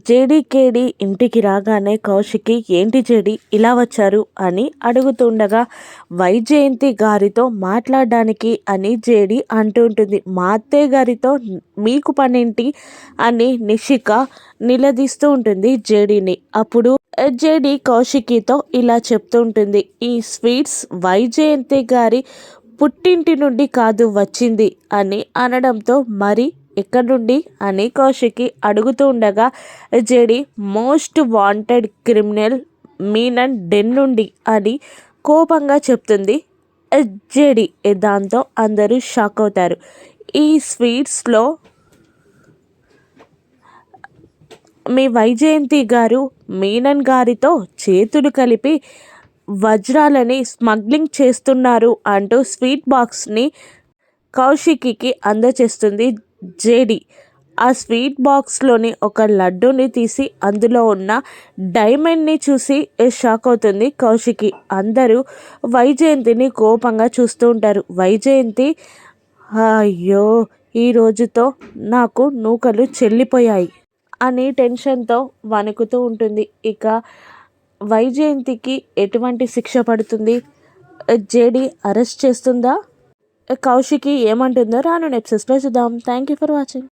జేడీకేడి ఇంటికి రాగానే కౌశికి ఏంటి జేడి ఇలా వచ్చారు? అని అడుగుతుండగా వైజయంతి గారితో మాట్లాడడానికి అని జేడి అంటుంటుంది. మా అత్తయ్య గారితో మీకు పనేంటి? అని నిషిక నిలదీస్తూ ఉంటుంది జేడీని. అప్పుడు జేడి కౌశికితో ఇలా చెప్తూ ఉంటుంది ఈ స్వీట్స్ వైజయంతి గారి పుట్టింటి నుండి కాదు వచ్చింది అని అనడంతో మరి ఎక్కడి నుండి అని కౌశికి అడుగుతూ ఉండగా JD most wanted criminal Menon den నుండి అని కోపంగా చెప్తుంది. జేడి దాంతో అందరూ షాక్ అవుతారు. ఈ స్వీట్స్లో మీ వైజయంతి గారు మీనన్ గారితో చేతులు కలిపి వజ్రాలని స్మగ్లింగ్ చేస్తున్నారు అంటూ స్వీట్ బాక్స్ని కౌశికికి అందచేస్తుంది. జేడి. ఆ స్వీట్ బాక్స్లోని ఒక లడ్డూని తీసి అందులో ఉన్న డైమండ్ని చూసి షాక్ అవుతుంది కౌశికి. అందరూ వైజయంతిని కోపంగా చూస్తూ ఉంటారు. వైజయంతి అయ్యో ఈ రోజుతో నాకు నూకలు చెల్లిపోయాయి అని టెన్షన్తో వణుకుతూ ఉంటుంది. ఇక వైజయంతికి ఎటువంటి శిక్ష పడుతుంది? జేడి అరెస్ట్ చేస్తుందా? కౌశికి ఏమంటుందో రాను నెప్సెస్లో చూద్దాం. Thank you for watching